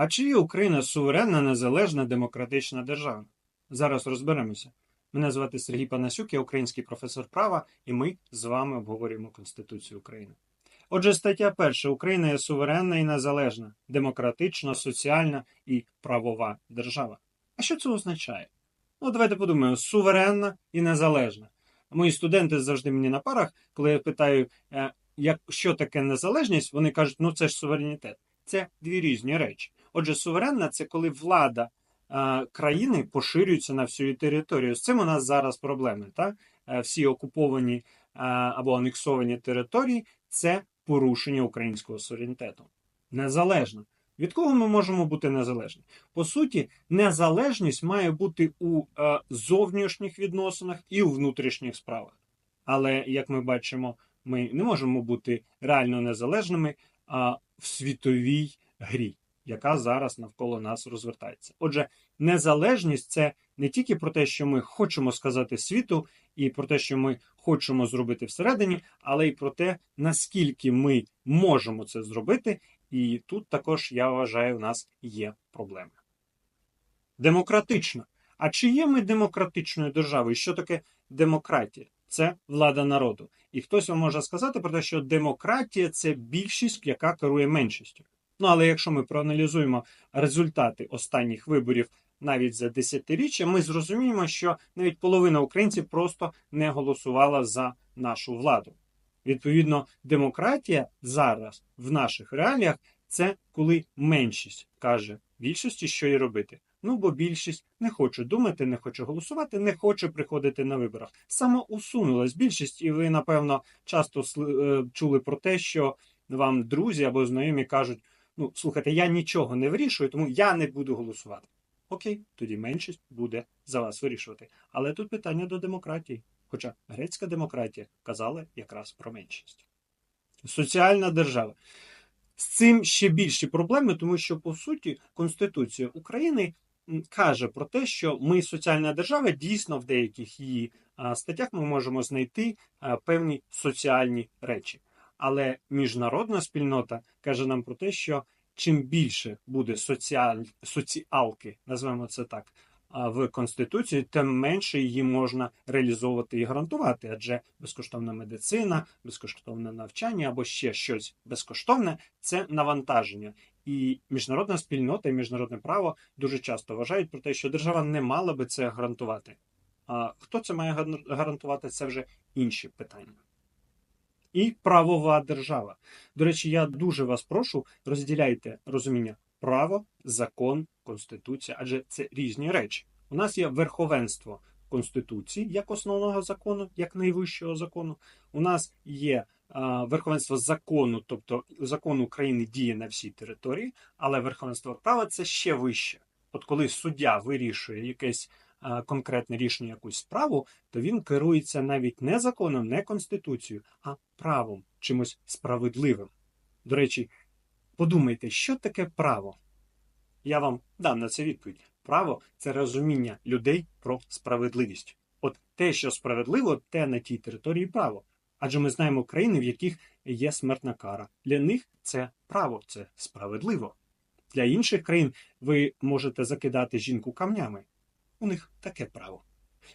А чи є Україна суверенна, незалежна, демократична держава? Зараз розберемося. Мене звати Сергій Панасюк, я український професор права, і ми з вами обговорюємо Конституцію України. Отже, стаття перша: Україна є суверенна і незалежна, демократична, соціальна і правова держава. А що це означає? Ну, давайте подумаємо: суверенна і незалежна. Мої студенти завжди мені на парах, коли я питаю, е, як, що таке незалежність, вони кажуть, ну це ж суверенітет. Це дві різні речі. Отже, суверенна це коли влада е, країни поширюється на всю територію. З цим у нас зараз проблеми. Так? Е, всі окуповані е, або анексовані території це порушення українського суверенітету. Незалежна. Від кого ми можемо бути незалежні? По суті, незалежність має бути у е, зовнішніх відносинах і у внутрішніх справах. Але, як ми бачимо, ми не можемо бути реально незалежними а, в світовій грі, яка зараз навколо нас розвертається. Отже, незалежність це не тільки про те, що ми хочемо сказати світу, і про те, що ми хочемо зробити всередині, але й про те, наскільки ми можемо це зробити. І тут також я вважаю, у нас є проблеми. Демократична. А чи є ми демократичною державою? Що таке демократія? Це влада народу. І хтось вам може сказати про те, що демократія це більшість, яка керує меншістю. Ну але якщо ми проаналізуємо результати останніх виборів навіть за десятиріччя, ми зрозуміємо, що навіть половина українців просто не голосувала за нашу владу. Відповідно, демократія зараз в наших реаліях це коли меншість каже більшості, що і робити. Ну бо більшість не хоче думати, не хоче голосувати, не хоче приходити на виборах. Саме усунулась більшість, і ви, напевно, часто е, чули про те, що вам друзі або знайомі кажуть: ну, слухайте, я нічого не вирішую, тому я не буду голосувати. Окей, тоді меншість буде за вас вирішувати. Але тут питання до демократії. Хоча грецька демократія казала якраз про меншість. Соціальна держава. З цим ще більші проблеми, тому що, по суті, Конституція України каже про те, що ми соціальна держава, дійсно в деяких її статтях ми можемо знайти певні соціальні речі. Але міжнародна спільнота каже нам про те, що чим більше буде соціаль... соціалки, назвемо це так, в Конституції, тим менше її можна реалізовувати і гарантувати, адже безкоштовна медицина, безкоштовне навчання або ще щось безкоштовне це навантаження. І міжнародна спільнота і міжнародне право дуже часто вважають про те, що держава не мала би це гарантувати. А хто це має гарантувати, це вже інші питання. І правова держава. До речі, я дуже вас прошу, розділяйте розуміння право, закон, конституція, адже це різні речі. У нас є верховенство Конституції як основного закону, як найвищого закону. У нас є верховенство закону, тобто закон України діє на всій території, але верховенство права це ще вище. От коли суддя вирішує якесь конкретне рішення, якусь справу, то він керується навіть не законом, не конституцією, а правом, чимось справедливим. До речі, подумайте, що таке право? Я вам дам на це відповідь. Право це розуміння людей про справедливість. От те, що справедливо, те на тій території право. Адже ми знаємо країни, в яких є смертна кара. Для них це право, це справедливо. Для інших країн ви можете закидати жінку камнями. У них таке право.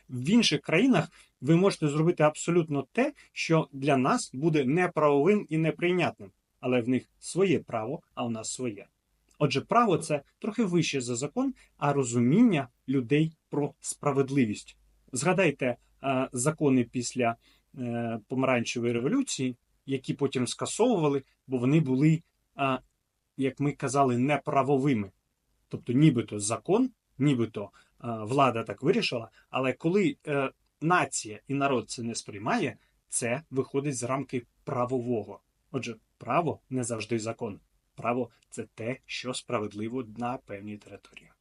В інших країнах ви можете зробити абсолютно те, що для нас буде неправовим і неприйнятним. Але в них своє право, а у нас своє. Отже, право це трохи вище за закон, а розуміння людей про справедливість. Згадайте е, закони після е, помаранчевої революції, які потім скасовували, бо вони були, е, як ми казали, неправовими. Тобто, нібито закон, нібито влада так вирішила, але коли е, нація і народ це не сприймає, це виходить з рамки правового. Отже, право не завжди закон. Право це те, що справедливо на певній території.